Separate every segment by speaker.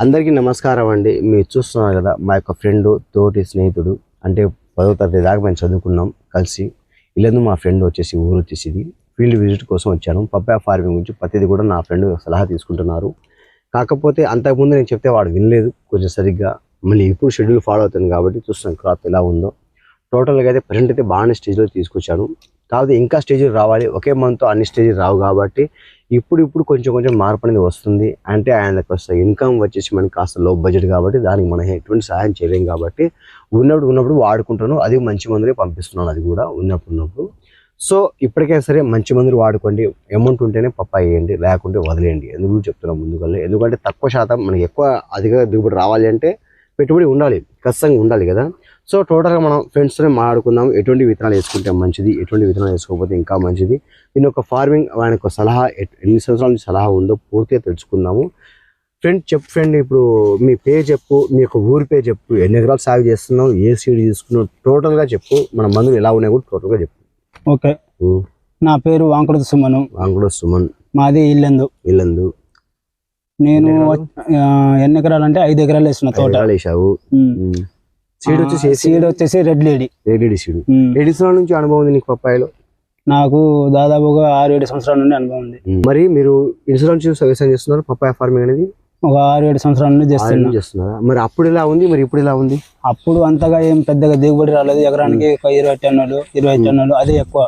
Speaker 1: అందరికీ నమస్కారం అండి. మీరు చూస్తున్నారు కదా మా యొక్క ఫ్రెండ్ తోటి స్నేహితుడు. అంటే పదో తరగతి దాకా మేము చదువుకున్నాం కలిసి. ఇల్లందు మా ఫ్రెండ్ వచ్చేసి ఊరు వచ్చేసి ఇది. ఫీల్డ్ విజిట్ కోసం వచ్చాను. పప్పాయ ఫార్మింగ్ గురించి ప్రతిదీ కూడా నా ఫ్రెండ్ సలహా తీసుకుంటున్నారు. కాకపోతే అంతకుముందు నేను చెప్తే వాడు వినలేదు. కొంచెం సరిగ్గా మళ్ళీ ఇప్పుడు షెడ్యూల్ ఫాలో అవుతుంది కాబట్టి చూస్తున్నాం క్రాప్ ఎలా ఉందో. టోటల్గా అయితే ప్రజెంట్ అయితే బాగానే స్టేజ్లో తీసుకొచ్చాను. కాకపోతే ఇంకా స్టేజ్లు రావాలి. ఒకే మంత్తో అన్ని స్టేజ్ రావు కాబట్టి ఇప్పుడు ఇప్పుడు కొంచెం కొంచెం మార్పు అనేది వస్తుంది. అంటే ఆయనకు వస్తే ఇన్కమ్ వచ్చేసి మనకి కాస్త లో బడ్జెట్ కాబట్టి దానికి మనం ఎటువంటి సహాయం చేయలేం కాబట్టి ఉన్నప్పుడు ఉన్నప్పుడు వాడుకుంటాను. అది మంచి మందులే పంపిస్తున్నాను అది కూడా ఉన్నప్పుడు ఉన్నప్పుడు. సో ఇప్పటికైనా సరే మంచి మందులు వాడుకోండి. అమౌంట్ ఉంటేనే పప్ప వేయండి. లేకుంటే వదిలేయండి. ఎందుకు చెప్తున్నాం ముందుకల్లే ఎందుకంటే తక్కువ శాతం మనకి ఎక్కువ అధిక దిగుబడి రావాలి అంటే పెట్టుబడి ఉండాలి. ఖచ్చితంగా ఉండాలి కదా. సో టోటల్గా మనం ఫ్రెండ్స్తోనే మాట్లాడుకుందాం. ఎటువంటి విత్తనాలు వేసుకుంటే మంచిది? ఎటువంటి విత్తనాలు వేసుకోకపోతే ఇంకా మంచిది? దీని యొక్క ఫార్మింగ్ ఆయన యొక్క సలహా ఎన్ని సంవత్సరాల నుంచి సలహా ఉందో పూర్తిగా తెలుసుకుందాము. ఫ్రెండ్ చెప్పు ఫ్రెండ్ ఇప్పుడు మీ పేరు చెప్పు మీ యొక్క ఊరి పేరు చెప్పు ఎన్ని ఎకరాలు సాగు చేస్తున్నావు ఏ సీడ్ తీసుకున్నావు టోటల్గా చెప్పు. మన మందులు ఎలా ఉన్నాయి కూడా టోటల్గా చెప్పు.
Speaker 2: ఓకే. నా పేరు వాంకుడు సుమను.
Speaker 1: వాంగుడు సుమన్.
Speaker 2: మాది ఇల్లెందు.
Speaker 1: ఇల్లందు.
Speaker 2: నేను
Speaker 1: ఎన్ని ఎకరాలు?
Speaker 2: అంటే ఐదు ఎకరాలు వేసిన తోట.
Speaker 1: వేసావు. సీడ్ వచ్చేసి
Speaker 2: సీడ్ వచ్చేసి రెడ్ లేడీ
Speaker 1: ఏడీడి సీడ్
Speaker 2: ఉమ్.
Speaker 1: ఏడు సంవత్సరాల నుంచి అనుభవం ఉంది నీకు పప్పాయిలో?
Speaker 2: నాకు దాదాపుగా ఆరు ఏడు సంవత్సరాల నుండి అనుభవం ఉంది.
Speaker 1: మరి మీరు ఇన్సూరెన్స్ వ్యవసాయం చేస్తున్నారు పప్పాయ ఫార్మింగ్ అనేది?
Speaker 2: ఒక ఆరు ఏడు సంవత్సరాల నుండి చేస్తున్నా.
Speaker 1: చేస్తున్నారా? మరి అప్పుడు ఎలా ఉంది? మరి ఇప్పుడు ఎలా ఉంది?
Speaker 2: అప్పుడు అంతగా ఏం పెద్దగా దిగుబడి రాలేదు. ఎకరానికి ఒక ఇరవై టన్నులు ఇరవై టన్నులు అదే ఎక్కువ.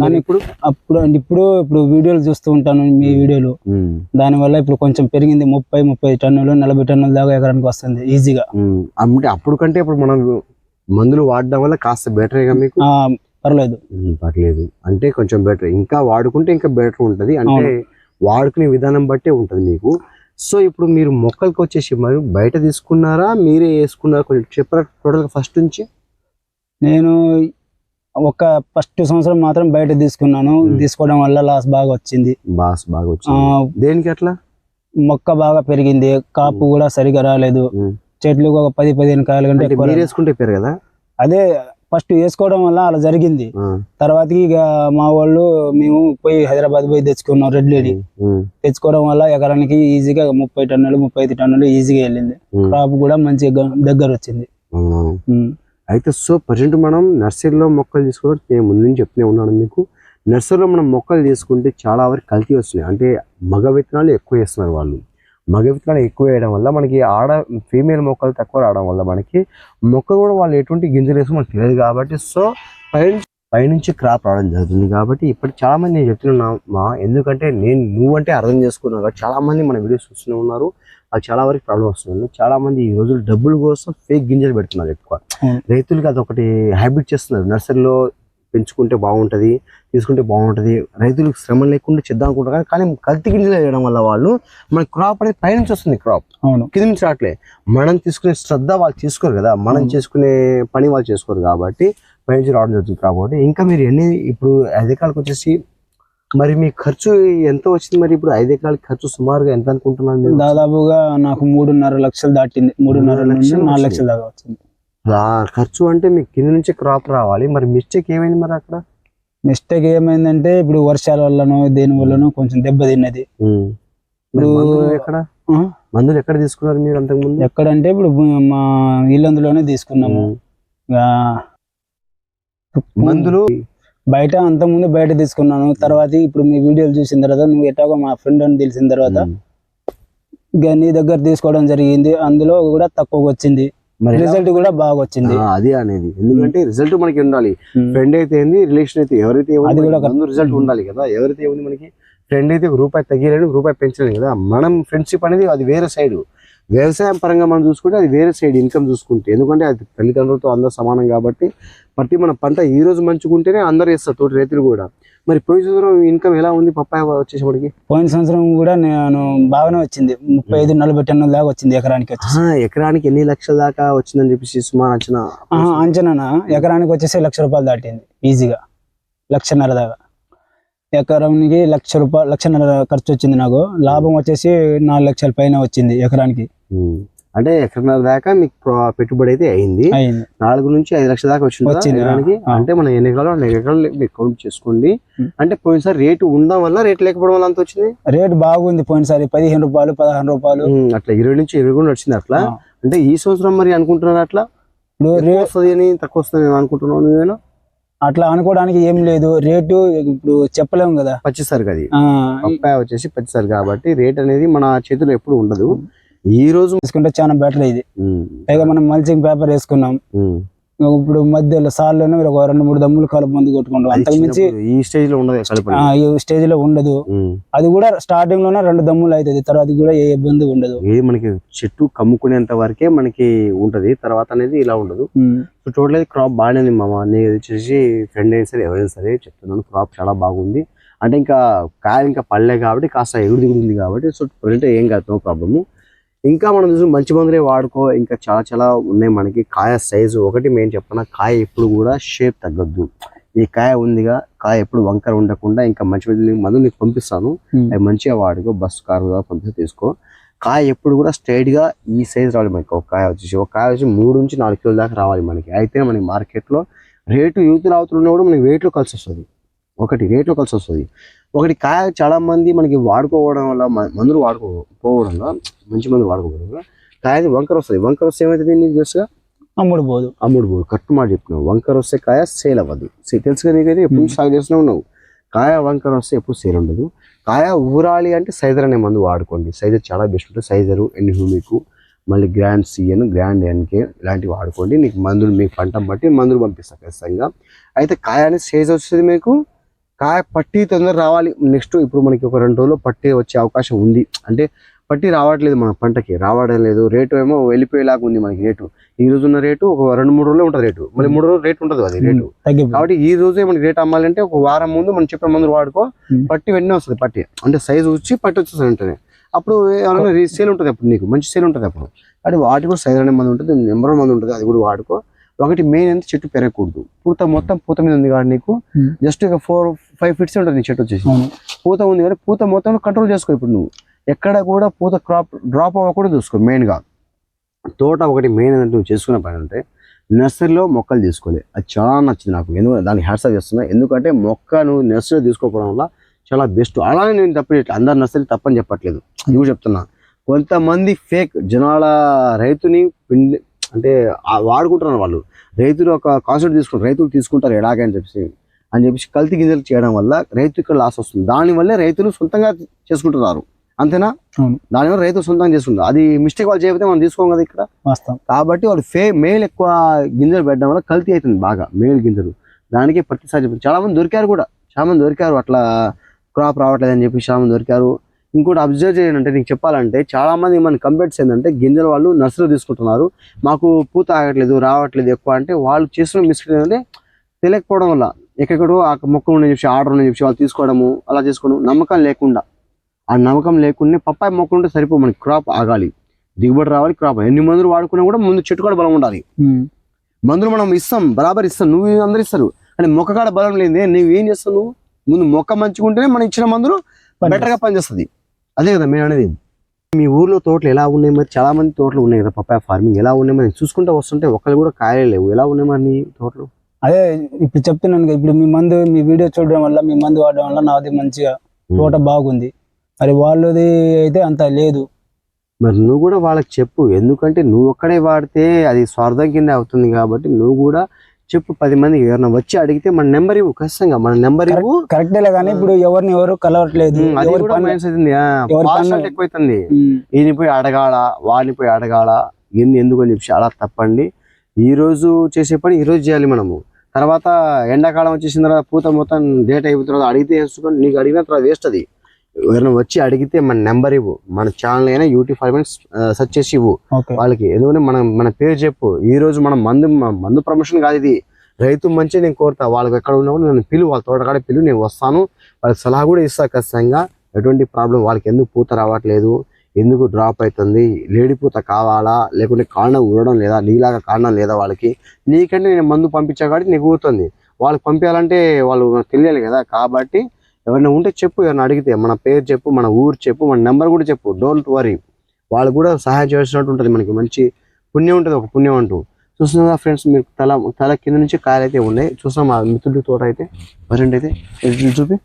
Speaker 2: కానీ ఇప్పుడు అప్పుడు ఇప్పుడు ఇప్పుడు వీడియోలు చూస్తూ ఉంటాను మీ వీడియోలు.
Speaker 1: ఉమ్,
Speaker 2: దానివల్ల ఇప్పుడు కొంచెం పెరిగింది ముప్పై ముప్పై టన్నులు నలభై టన్నుల దాకా ఎకరానికి వస్తుంది ఈజీగా.
Speaker 1: అంటే అప్పుడు కంటే ఇప్పుడు మనం మందులు వాడడం వల్ల కాస్త బెటరేగా మీకు?
Speaker 2: పర్లేదు.
Speaker 1: పర్లేదు. అంటే కొంచెం బెటర్ ఇంకా వాడుకుంటే ఇంకా బెటర్ ఉంటది. అంటే వాడుకునే విధానం బట్టే ఉంటది మీకు. సో ఇప్పుడు మీరు మొక్కలకి వచ్చేసి మరి బయట తీసుకున్నారా? మీరే వేసుకున్నారా? కొంచెం చెప్పరా టోటల్ ఫస్ట్ నుంచి?
Speaker 2: నేను ఒక ఫస్ట్ సంవత్సరం మాత్రం బయట తీసుకున్నాను. తీసుకోవడం వల్ల లాస్ బాగా వచ్చింది.
Speaker 1: బాస్ బాగా వచ్చింది. దేనికి అట్లా?
Speaker 2: మొక్క బాగా పెరిగింది. కాపు కూడా సరిగా రాలేదు. చెట్లు ఒక పది పదిహేను కాయల కంటే.
Speaker 1: వేసుకుంటే కదా
Speaker 2: అదే ఫస్ట్ వేసుకోవడం వల్ల అలా జరిగింది.
Speaker 1: ఆ,
Speaker 2: తర్వాత ఇక మా వాళ్ళు మేము పోయి హైదరాబాద్ పోయి తెచ్చుకున్నాం రెడ్ లేడీ. తెచ్చుకోవడం వల్ల ఎకరానికి ఈజీగా ముప్పై టన్నులు ముప్పై ఐదు టన్నులు ఈజీగా వెళ్ళింది. క్రాప్ కూడా మంచిగా దగ్గర వచ్చింది.
Speaker 1: అయితే సో ప్రజెంట్ మనం నర్సరీలో మొక్కలు తీసుకోవడం నేను ముందు నుంచి చెప్తూనే ఉన్నాను మీకు. నర్సరీలో మనం మొక్కలు తీసుకుంటే చాలా వరకు కల్తీ వస్తున్నాయి. అంటే మగ విత్తనాలు ఎక్కువ వేస్తున్నారు వాళ్ళు. మగ విత్తనాలు ఎక్కువ వేయడం వల్ల మనకి ఆడ ఫీమేల్ మొక్కలు తక్కువ రావడం వల్ల మనకి మొక్క కూడా వాళ్ళు ఎటువంటి గింజలు వేసి మనకు తెలియదు కాబట్టి సో పైన పైనుంచి క్రాప్ రావడం జరుగుతుంది కాబట్టి ఇప్పుడు చాలామంది నేను చెప్తున్నా మా ఎందుకంటే నేను నువ్వంటే అర్థం చేసుకున్నాను చాలామంది మన వీడియోస్ చూస్తూనే ఉన్నారు. అది చాలా వరకు ప్రాబ్లం వస్తుంది. చాలా మంది ఈ రోజులు డబ్బుల కోసం ఫేక్ గింజలు పెడుతున్నారు ఎక్కువ. రైతులకి అదొకటి హ్యాబిట్ చేస్తున్నారు. నర్సరీలో పెంచుకుంటే బాగుంటది తీసుకుంటే బాగుంటది. రైతులకు శ్రమ లేకుండా చేద్దాం అనుకుంటారు కానీ కల్తీ గింజలు వేయడం వల్ల వాళ్ళు మన క్రాప్ అనేది పైనుంచి వస్తుంది క్రాప్ కింద నుంచి రావట్లే. మనం తీసుకునే శ్రద్ధ వాళ్ళు తీసుకోరు కదా. మనం. చేసుకునే పని వాళ్ళు చేసుకోరు కాబట్టి పైనుంచి రావడం జరుగుతుంది. కాబట్టి ఇంకా మీరు ఎన్ని ఇప్పుడు ఐదు ఎకరాలకు వచ్చేసి మరి మీ ఖర్చు ఎంత వచ్చింది? మరి ఇప్పుడు ఐదు ఎకరాలకి ఖర్చు సుమారుగా ఎంత అనుకుంటున్నారు మీరు?
Speaker 2: దాదాపుగా నాకు మూడున్నర లక్షలు దాటింది. మూడున్నర
Speaker 1: లక్షలు
Speaker 2: నాలుగు. లక్షల దాకా వచ్చింది.
Speaker 1: ఆ ఖర్చు అంటే మీకు కింద నుంచి క్రాప్ రావాలి. మరి మిస్టేక్ ఏమైంది మరి అక్కడ?
Speaker 2: మిస్టేక్ ఏమైందంటే ఇప్పుడు వర్షాల వల్లనో దేని వల్లనో కొంచెం దెబ్బ తిన్నది.
Speaker 1: ఎక్కడ? మందులు ఎక్కడ తీసుకున్నారు మీరు అంతకు ముందు
Speaker 2: ఎక్కడంటే ఇప్పుడు మా ఇల్లందులోనే తీసుకున్నాము.
Speaker 1: మందులు
Speaker 2: బయట అంతకుముందు బయట తీసుకున్నాను. తర్వాత ఇప్పుడు మీ వీడియోలు చూసిన తర్వాత నువ్వు ఎట్లాగో మా ఫ్రెండ్ అని తెలిసిన తర్వాత నీ దగ్గర తీసుకోవడం జరిగింది. అందులో కూడా తక్కువ వచ్చింది. రిజల్ట్ కూడా బాగా వచ్చింది.
Speaker 1: అదే అనేది. ఎందుకంటే రిజల్ట్ మనకి ఉండాలి. ఫ్రెండ్ అయితే ఏంది? రిలేషన్ అయితే ఎవరైతే
Speaker 2: అది కూడా
Speaker 1: రిజల్ట్ ఉండాలి కదా. ఎవరైతే ఏముంది మనకి ఫ్రెండ్ అయితే రూపాయి తగ్గలేడు రూపాయి పెంచలేడు కదా. మనం ఫ్రెండ్షిప్ అనేది అది వేరే సైడ్ వ్యవసాయం పరంగా మనం చూసుకుంటే అది వేరే సైడ్ ఇన్కమ్ చూసుకుంటే. ఎందుకంటే అది తల్లిదండ్రులతో అందరూ సమానం కాబట్టి ప్రతి మన పంట ఈ రోజు మంచుకుంటేనే అందరు వేస్తారు తోటి రైతులు కూడా. మరి పోయి సంవత్సరం ఇన్కమ్ ఎలా ఉంది? పప్పాయ వచ్చేసరికి
Speaker 2: పోయిన సంవత్సరం కూడా నేను బాగానే వచ్చింది. ముప్పై ఐదు నలభై టన్నుల దాకా వచ్చింది ఎకరానికి
Speaker 1: ఎకరానికి ఎన్ని లక్షల దాకా వచ్చిందని చెప్పేసి సుమారు అంచనా
Speaker 2: అంచనా ఎకరానికి వచ్చేసి లక్ష రూపాయలు దాటింది ఈజీగా. లక్షన్నర దాకా. ఎకరానికి లక్ష రూపాయలు లక్షన్నర ఖర్చు వచ్చింది నాకు. లాభం వచ్చేసి నాలుగు లక్షల పైన వచ్చింది ఎకరానికి.
Speaker 1: అంటే ఎకరన్నర దాకా మీకు పెట్టుబడి అయితే అయింది. నాలుగు నుంచి ఐదు లక్షల దాకా వచ్చింది. అంటే మనం ఎన్ని ఎకరాలు అన్ని ఎకరాలు మీరు కౌంట్ చేసుకోండి. అంటే పోయినసారి రేటు ఉండడం వల్ల రేటు లేకపోవడం వల్ల అంత వచ్చింది?
Speaker 2: రేట్ బాగుంది పోయినసారి. పదిహేను రూపాయలు పదహారు రూపాయలు.
Speaker 1: అట్లా ఇరవై నుంచి ఇరవై కూడా వచ్చింది అట్లా. అంటే ఈ సంవత్సరం మరి అనుకుంటున్నారు అట్లా? వస్తుంది అని తక్కువ వస్తుంది అని అనుకుంటున్నాను నేను
Speaker 2: అట్లా అనుకోవడానికి ఏం లేదు. రేటు ఇప్పుడు చెప్పలేము కదా.
Speaker 1: పచ్చిసరికి అది. పప్పాయ వచ్చేసి పచ్చిసరి కాబట్టి రేట్ అనేది మన చేతిలో ఎప్పుడు ఉండదు. ఈ రోజు
Speaker 2: తీసుకుంటే చాలా బెటర్ ఇది. పైగా మనం మల్చింగ్ పేపర్ వేసుకున్నాం. ఇప్పుడు మధ్యలో సార్లోనే ఒక రెండు మూడు దమ్ములు కలుపు మందు కొట్టుకుంటాం.
Speaker 1: అది
Speaker 2: అంతకు మించి
Speaker 1: చిన్నప్పుడు ఈ స్టేజ్లో ఉండదు
Speaker 2: ఈ స్టేజ్లో ఉండదు. అది కూడా స్టార్టింగ్లోనే రెండు దమ్ములు అవుతుంది. తర్వాత కూడా ఏ ఇబ్బంది ఉండదు.
Speaker 1: ఇది మనకి చెట్టు కమ్ముకునేంత వరకే మనకి ఉంటది. తర్వాత అనేది ఇలా ఉండదు. సో టోటల్ క్రాప్ బాగానే మామ. నేను వచ్చేసి ఫ్రెండ్ అయినా సరే ఎవరైనా సరే చెప్తున్నాను క్రాప్ చాలా బాగుంది. అంటే ఇంకా కాయలు ఇంకా పడలే కాబట్టి కాస్త ఎగుడు దిగుడు ఉంది కాబట్టి సో ప్రజెంట్ ఏం కాదు నో ప్రాబ్లము ఇంకా మనం చూసి మంచి మందులే వాడుకో ఇంకా చాలా చాలా ఉన్నాయి మనకి. కాయ సైజు ఒకటి మేము చెప్పిన కాయ ఎప్పుడు కూడా షేప్ తగ్గద్దు. ఈ కాయ ఉందిగా కాయ ఎప్పుడు వంకర ఉండకుండా ఇంకా మంచి మంచి మందులు నీకు పంపిస్తాను. అవి మంచిగా వాడుకో బస్ కారు పంపిస్తే తీసుకో. కాయ ఎప్పుడు కూడా స్ట్రైట్గా ఈ సైజ్ రావాలి మనకి. ఒక కాయ వచ్చేసి ఒక కాయ వచ్చి మూడు నుంచి నాలుగు కిలోల దాకా రావాలి మనకి. అయితే మనకి మార్కెట్లో రేటు యూతులు అవుతున్నా కూడా మనకి weight లో కలిసి వస్తుంది. ఒకటి rate లో కలిసి వస్తుంది. ఒకటి కాయ చాలా మంది మనకి వాడుకోవడం వల్ల మందులు వాడుకోపోవడం వల్ల మంచి మందులు వాడుకోవడం వల్ల కాయ వంకర వస్తుంది. వంకర వస్తే ఏమవుతుంది నీకు తెలుసుగా?
Speaker 2: అమ్ముడు పోదు.
Speaker 1: అమ్ముడు పోదు. కట్టు మాట చెప్తున్నావు వంకర వస్తే కాయ సేల్ అవ్వదు సే- తెలుసు కదా నీకైతే? ఎప్పుడు సాగు చేస్తూనే ఉన్నావు కాయ వంకర వస్తే ఎప్పుడు సేల్ ఉండదు. కాయ ఊరాలి అంటే సైజర్ అనే మందు వాడుకోండి. సైజర్ చాలా బెస్ట్ ఉంటుంది. సైజరు ఎన్ని హ్యూమిక్ మళ్ళీ గ్రాండ్ సిఎన్ గ్రాండ్ ఎన్కే ఇలాంటివి వాడుకోండి. నీకు మందులు మీ పంట బట్టి మందులు పంపిస్తారు ఖచ్చితంగా. అయితే కాయ అనేది సైజ్ వచ్చేది మీకు? కాయ పట్టి తొందర రావాలి. నెక్స్ట్ ఇప్పుడు మనకి ఒక రెండు రోజుల్లో పట్టి వచ్చే అవకాశం ఉంది. అంటే పట్టి రావట్లేదు మన పంటకి. రావడం లేదు. రేటు ఏమో వెళ్ళిపోయేలాగా ఉంది మనకి రేటు. ఈ రోజు ఉన్న రేటు ఒక రెండు మూడు రోజులు ఉంటుంది రేటు. మళ్ళీ మూడు రోజులు రేటు ఉంటుంది అది రేటు. కాబట్టి ఈ రోజే మనకి రేట్ అమ్మాలంటే ఒక వారం ముందు మనం చెప్పిన మందులు వాడుకో. పట్టి వెంటనే వస్తుంది పట్టి. అంటే సైజు వచ్చి పట్టి వచ్చేస్తుంది వెంటనే. అప్పుడు ఏమైనా సేల్ ఉంటుంది అప్పుడు నీకు. మంచి సేల్ ఉంటుంది అప్పుడు. అది వాటి కూడా సైజ్ అనే మంది ఉంటుంది. నెంబర్ మంది ఉంటుంది. అది కూడా వాడుకో. ఒకటి మెయిన్ అంటే చెట్టు పెరగకూడదు. పూత మొత్తం పూత మీద ఉంది కాబట్టి నీకు
Speaker 2: Hmm.
Speaker 1: జస్ట్ ఇక ఫోర్ ఫైవ్ ఫీట్స్ ఉంటుంది నీ చెట్టు వచ్చేసి. పూత ఉంది కానీ పూత మొత్తం కంట్రోల్ చేసుకో ఇప్పుడు నువ్వు. ఎక్కడ కూడా పూత క్రాప్ డ్రాప్ అవ్వకూడదు చూసుకో మెయిన్గా తోట ఒకటి మెయిన్ ఏంటంటే నువ్వు చేసుకునే పని అంటే నర్సరీలో మొక్కలు తీసుకోలే. అది చాలా నచ్చింది నాకు. ఎందుకంటే దానికి హ్యాట్సాప్ చేస్తున్నా. ఎందుకంటే మొక్క నువ్వు నర్సరీలో తీసుకోవడం వల్ల చాలా బెస్ట్. అలానే నేను తప్ప అందరు నర్సరీ తప్పని చెప్పట్లేదు. నువ్వు చెప్తున్నా. కొంతమంది ఫేక్ జనాల రైతుని పిండి అంటే వాడుకుంటున్నారు వాళ్ళు. రైతులు ఒక కాన్సెప్ట్ తీసుకుంటారు. రైతులు తీసుకుంటారు ఎలాగని చెప్పేసి. అని చెప్పేసి కల్తీ గింజలు చేయడం వల్ల రైతుకి లాస్ వస్తుంది. దానివల్లే రైతులు సొంతంగా చేసుకుంటున్నారు. అంతేనా. దానివల్ల రైతులు సొంతంగా చేసుకుంటారు అది మిస్టేక్ వాళ్ళు చేయకపోతే మనం తీసుకోం కదా ఇక్కడ. కాబట్టి వాళ్ళు ఫే మేల్ ఎక్కువ గింజలు పెట్టడం వల్ల కల్తీ అవుతుంది బాగా మేల్ గింజలు. దానికి ప్రతిసారి చాలా మంది దొరికారు కూడా. చాలా మంది దొరికారు. అట్లా క్రాప్ రావట్లేదు అని చెప్పి చాలా మంది దొరికారు. ఇంకోటి అబ్జర్వ్ చేయండి అంటే నీకు చెప్పాలంటే చాలా మంది మన కంప్లైంట్స్ ఏంటంటే గింజలు వాళ్ళు నర్సరీలో తీసుకుంటున్నారు. మాకు పూత ఆగట్లేదు రావట్లేదు ఎక్కువ అంటే వాళ్ళు చేస్తున్న మిస్టేక్ ఏంటంటే తెలియకపోవడం వల్ల. ఎక్కడెక్కడో ఆ మొక్క ఉందని చెప్పి ఆర్డర్ ఉందని చెప్పి వాళ్ళు తీసుకోవడము అలా చేసుకోవడం నమ్మకం లేకుండా. ఆ నమ్మకం లేకుండా పప్పాయి మొక్క ఉంటే సరిపో మనకి క్రాప్ ఆగాలి. దిగుబడి రావాలి క్రాప్ ఎన్ని మందులు వాడుకున్నా కూడా ముందు చెట్టు కూడా బలం ఉండాలి. మందులు మనం ఇస్తాం బరాబర్ ఇస్తాం నువ్వు అందరు ఇస్తారు. కానీ మొక్క కాడ బలం లేదే నువ్వు ఏం చేస్తావు నువ్వు? ముందు మొక్క మంచిగా ఉంటేనే మనం ఇచ్చిన మందులు
Speaker 2: పని
Speaker 1: బెటర్గా పనిచేస్తుంది. అదే కదా మేము అనేది. మీ ఊర్లో తోటలు ఎలా ఉన్నాయి మరి? చాలా మంది తోటలు ఉన్నాయి కదా పప్పాయ ఫార్మింగ్ ఎలా ఉన్నాయి మరి? చూసుకుంటూ వస్తుంటే ఒక్కరు కూడా కాయలే లేవు. ఎలా ఉన్నాయి మరి నీ తోటలు?
Speaker 2: అదే ఇప్పుడు చెప్తున్నాను కదా, ఇప్పుడు మీ మందు మీ వీడియో చూడడం వల్ల మీ మందు వాడడం వల్ల నాది మంచిగా తోట బాగుంది. మరి వాళ్ళది అయితే అంత లేదు.
Speaker 1: మరి నువ్వు కూడా వాళ్ళకి చెప్పు. ఎందుకంటే నువ్వు ఒక్కడే వాడితే అది స్వార్థం కింద అవుతుంది కాబట్టి నువ్వు కూడా చెప్పు పది మంది ఎవరైనా వచ్చి అడిగితే మన నెంబర్ ఇవ్వు ఖచ్చితంగా మన నెంబర్ ఇవ్వు.
Speaker 2: కరెక్టేలే కానీ ఇప్పుడు ఎవరిని ఎవరు కలవట్లేదు
Speaker 1: అది కూడా మైనస్ అవుతుంది. ఎక్కువైతుంది. ఈయన పోయి అడగాల వాడిని పోయి అడగాల ఎన్ని ఎందుకు అని చెప్పి చాలా తప్పండి. ఈ రోజు చేసే పని ఈ రోజు చేయాలి మనము. తర్వాత ఎండాకాలం వచ్చేసిన తర్వాత పూత మొత్తం డేట్ అయిపోయిన తర్వాత అడిగితే వేసుకొని నీకు అడిగిన తర్వాత వేస్ట్ అది. ఎవరైనా వచ్చి అడిగితే మన నెంబర్ ఇవ్వు. మన ఛానల్ అయినా యూట్యూబ్ ఫైవ్ మినిట్స్ సెర్చ్ చేసి ఇవ్వు. వాళ్ళకి ఎందుకంటే మనం మన పేరు చెప్పు. ఈ రోజు మనం మందు మందు ప్రమోషన్ కాదు ఇది. రైతు మంచి నేను కోరుతా. వాళ్ళకి ఎక్కడ ఉన్నా కూడా నేను పిలువు. వాళ్ళ తోటకాడ పిలువు. నేను వస్తాను. వాళ్ళకి సలహా కూడా ఇస్తా ఖచ్చితంగా. ఎటువంటి ప్రాబ్లం వాళ్ళకి ఎందుకు పూత రావట్లేదు? ఎందుకు డ్రాప్ అవుతుంది లేడి పూత కావాలా? లేకుంటే కాండం ఊడడం లేదా? నీలాగా కాండం లేదా వాళ్ళకి? నీకంటే నేను మందు పంపించా కాబట్టి నీకు ఊరుతుంది. వాళ్ళకి పంపించాలంటే వాళ్ళు తెలియాలి కదా. కాబట్టి ఎవరైనా ఉంటే చెప్పు ఎవరైనా అడిగితే మన పేరు చెప్పు మన ఊరు చెప్పు మన నెంబర్ కూడా చెప్పు. డోంట్ వరీ వాళ్ళు కూడా సహాయం చేసినట్టు ఉంటుంది మనకి. మంచి పుణ్యం ఉంటుంది ఒక పుణ్యం అంటూ. చూస్తున్నారా ఫ్రెండ్స్ మీరు తల తల కింద నుంచి కాయలు అయితే ఉన్నాయి. చూస్తాం మా మిత్రుడి తోట అయితే వరండి అయితే. చూపి.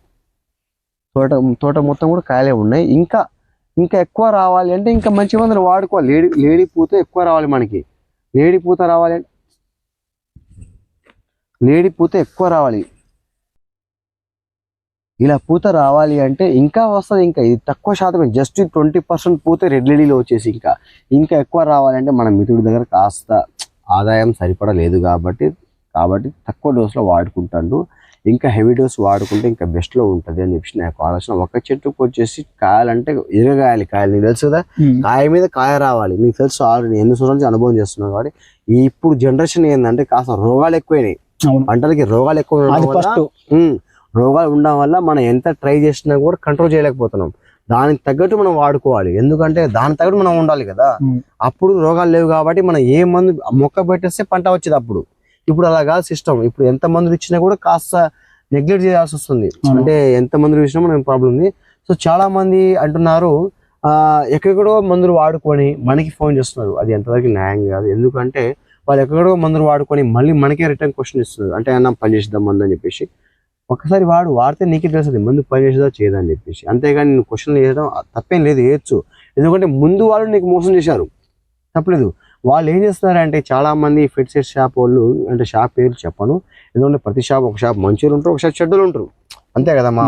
Speaker 1: తోట తోట మొత్తం కూడా కాయలే ఉన్నాయి. ఇంకా ఇంకా ఎక్కువ రావాలి అంటే ఇంకా మంచి మందులు వాడుకోవాలి. లేడీ లేడీ పూత ఎక్కువ రావాలి మనకి. లేడీ పూత రావాలి అంటే లేడీ పూత ఎక్కువ రావాలి. ఇలా పూత రావాలి అంటే ఇంకా వస్తుంది ఇంకా. ఇది తక్కువ శాతమే. జస్ట్ ట్వంటీ పర్సెంట్ పూత రెడ్ లేడీలో వచ్చేసి ఇంకా ఇంకా ఎక్కువ రావాలంటే మన మిత్రుడి దగ్గర కాస్త ఆదాయం సరిపడలేదు కాబట్టి కాబట్టి తక్కువ డోస్లో వాడుకుంటాడు ఇంకా హెవీ డోస్ వాడుకుంటే ఇంకా బెస్ట్లో ఉంటుంది అని చెప్పి నాకు ఆలోచన. ఒక చెట్టుకు వచ్చేసి కాయాలంటే ఎరగాయాలి కాయలు నీకు తెలుసు కదా. కాయ మీద కాయ రావాలి. నీకు తెలుసు ఆల్రెడీ ఎన్ని సంవత్సరాల నుంచి అనుభవం చేస్తున్నావు కాబట్టి ఈ ఇప్పుడు జనరేషన్ ఏంటంటే కాస్త రోగాలు ఎక్కువైనాయి. పంటలకి రోగాలు ఎక్కువ రోగాలు ఉండడం వల్ల మనం ఎంత ట్రై చేసినా కూడా కంట్రోల్ చేయలేకపోతున్నాం. దానికి తగ్గట్టు మనం వాడుకోవాలి. ఎందుకంటే దానికి తగ్గట్టు మనం ఉండాలి కదా. అప్పుడు రోగాలు లేవు కాబట్టి మనం ఏ మందు మొక్క పెట్టేస్తే పంట వచ్చేది అప్పుడు. ఇప్పుడు అలా కాదు సిస్టమ్. ఇప్పుడు ఎంత మందులు ఇచ్చినా కూడా కాస్త నెగ్లెక్ట్ చేయాల్సి వస్తుంది. అంటే ఎంత మందులు ఇచ్చినా మనకి ప్రాబ్లం ఉంది. సో చాలా మంది అంటున్నారు ఆ ఎక్కడెక్కడో మందులు వాడుకొని మనకి ఫోన్ చేస్తున్నారు. అది ఎంతవరకు న్యాయం కాదు. ఎందుకంటే వాళ్ళు ఎక్కడెక్కడో మందులు వాడుకొని మళ్ళీ మనకే రిటర్న్ క్వశ్చన్ ఇస్తున్నారు. అంటే అన్న పని చేద్దాం మందు అని చెప్పేసి. ఒక్కసారి వాడు వాడితే నీకే తెలుస్తుంది మందు పని చేసేదా చేయదా అని చెప్పేసి. అంతేగాని నేను క్వశ్చన్ చేయడం తప్పేం లేదు వేయచ్చు. ఎందుకంటే ముందు వాళ్ళు నీకు మోసం చేశారు. తప్పలేదు. వాళ్ళు ఏం చేస్తున్నారంటే చాలా మంది ఫిట్ సెట్ షాప్ వాళ్ళు అంటే షాప్ పేరు చెప్పను. ఎందుకంటే ప్రతి షాప్ ఒక షాప్ మంచిలు ఉంటారు ఒక షాప్ చెడ్డలు ఉంటారు. అంతే కదా మా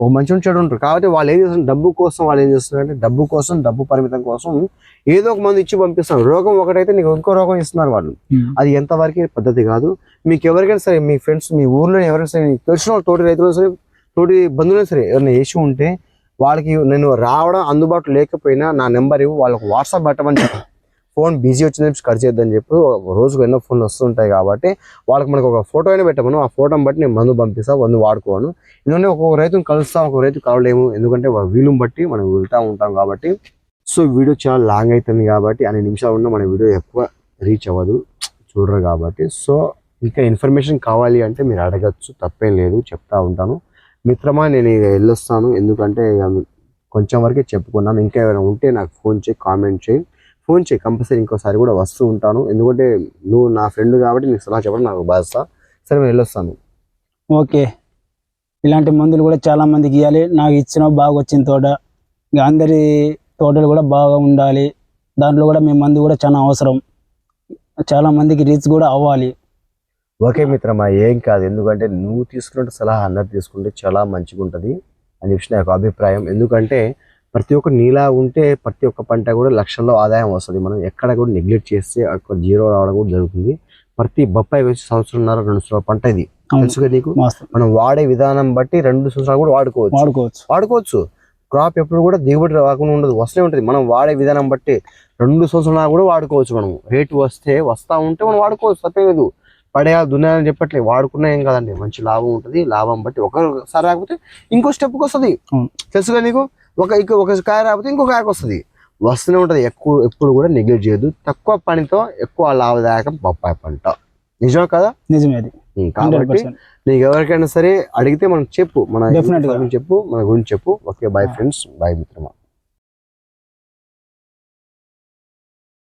Speaker 1: ఒక మంచి చెడు ఉంటారు కాబట్టి వాళ్ళు ఏం చేస్తున్నారు? డబ్బు కోసం వాళ్ళు ఏం చేస్తున్నారంటే డబ్బు కోసం డబ్బు పరిమితం కోసం ఏదో ఒక మంది ఇచ్చి పంపిస్తున్నారు. రోగం ఒకటైతే నీకు ఇంకో రోగం ఇస్తున్నారు వాళ్ళు.
Speaker 2: ఉమ్.
Speaker 1: అది ఎంతవరకు పద్ధతి కాదు. మీకు ఎవరికైనా సరే మీ ఫ్రెండ్స్ మీ ఊర్లో ఎవరైనా సరే తెలిసిన వాళ్ళు తోటి రైతులు సరే తోటి బంధువులైనా సరే ఎవరైనా వేసి ఉంటే వాళ్ళకి నేను రావడం అందుబాటులో లేకపోయినా నా నెంబర్ ఇవ్వు వాళ్ళకి వాట్సాప్ పెట్టమని ఫోన్ బిజీ వచ్చిందని కట్ చేద్దని చెప్పి ఒక రోజుకు ఎన్నో ఫోన్లు వస్తుంటాయి కాబట్టి వాళ్ళకి మనకు ఒక ఫోటో అయినా పెట్టమను. ఆ ఫోటోని బట్టి నేను మందు పంపిస్తా మందు వాడుకోను. ఎందుకంటే ఒక్కొక్క రైతును కలుస్తాం ఒక్కొక్క రైతు కలవలేము. ఎందుకంటే వీలుని బట్టి మనం వెళ్తూ ఉంటాం కాబట్టి. సో వీడియో చాలా లాంగ్ అవుతుంది కాబట్టి అన్ని నిమిషాలు ఉన్న మన వీడియో ఎక్కువ రీచ్ అవ్వదు చూడరు కాబట్టి. సో ఇంకా ఇన్ఫర్మేషన్ కావాలి అంటే మీరు అడగచ్చు తప్పేం లేదు చెప్తా ఉంటాను. మిత్రమా నేను ఇక వెళ్ళొస్తాను. ఎందుకంటే ఇక కొంచెం వరకే చెప్పుకున్నాను. ఇంకా ఏమైనా ఉంటే నాకు ఫోన్ చేయి కామెంట్ చేయి. ఫోన్ చేయి కంపల్సరీ ఇంకోసారి కూడా వస్తూ ఉంటాను. ఎందుకంటే నువ్వు నా ఫ్రెండ్ కాబట్టి నీకు సలహా చెప్పడం నాకు బాధ్యత. సరే నేను వెళ్ళొస్తాను.
Speaker 2: ఓకే. ఇలాంటి మందులు కూడా చాలా మందికి ఇవ్వాలి నాకు ఇచ్చిన బాగా వచ్చిన తోట ఇంకా అందరి తోటలు కూడా బాగా ఉండాలి. దాంట్లో కూడా మీ మందు కూడా చాలా అవసరం. చాలా మందికి రీచ్ కూడా అవ్వాలి.
Speaker 1: ఓకే మిత్రమా ఏం కాదు. ఎందుకంటే నువ్వు తీసుకున్న సలహా అందరు తీసుకుంటే చాలా మంచిగా ఉంటుంది అని చెప్పి నా యొక్క అభిప్రాయం. ఎందుకంటే ప్రతి ఒక్క నీలా ఉంటే ప్రతి ఒక్క పంట కూడా లక్షల్లో ఆదాయం వస్తుంది. మనం ఎక్కడ కూడా నెగ్లెక్ట్ చేస్తే అక్కడ జీరో రావడం కూడా జరుగుతుంది. ప్రతి బొప్పాయి వేసి సంవత్సరంన్నర రెండు సంవత్సరాల పంట ఇది. తెలుసుగా నీకు? మనం వాడే విధానం బట్టి రెండు సంవత్సరాలు కూడా వాడుకోవచ్చు.
Speaker 2: వాడుకోవచ్చు.
Speaker 1: వాడుకోవచ్చు. క్రాప్ ఎప్పుడు కూడా దిగుబడి రాకుండా ఉండదు. వస్తూనే ఉంటుంది. మనం వాడే విధానం బట్టి రెండు సంవత్సరాలు కూడా వాడుకోవచ్చు మనం. రేటు వస్తే వస్తా ఉంటే మనం వాడుకోవచ్చు. తప్పేలేదు పడేయాలి దున్నాయని చెప్పట్లేదు. వాడుకున్నా ఏం కాదండి. మంచి లాభం ఉంటుంది. లాభం బట్టి ఒకసారి రాకపోతే ఇంకో స్టెప్కి వస్తుంది. తెలుసుగా నీకు? ఒక ఇంకో ఒక కాయ రాకపోతే ఇంకో కాయకు వస్తుంది. వస్తూనే ఉంటుంది. ఎక్కువ ఎప్పుడు కూడా నెగ్లెక్ట్ చేయదు తక్కువ పనితో ఎక్కువ లాభదాయకం బొప్పాయి పంట. నిజమే కదా?
Speaker 2: నిజమే అది.
Speaker 1: ఉం,
Speaker 2: హండ్రెడ్
Speaker 1: కాబట్టి నీకు ఎవరికైనా సరే అడిగితే మనం చెప్పు. మన చెప్పు. మన గురించి చెప్పు. ఓకే బాయ్ ఫ్రెండ్స్ బాయ్ మిత్రమా.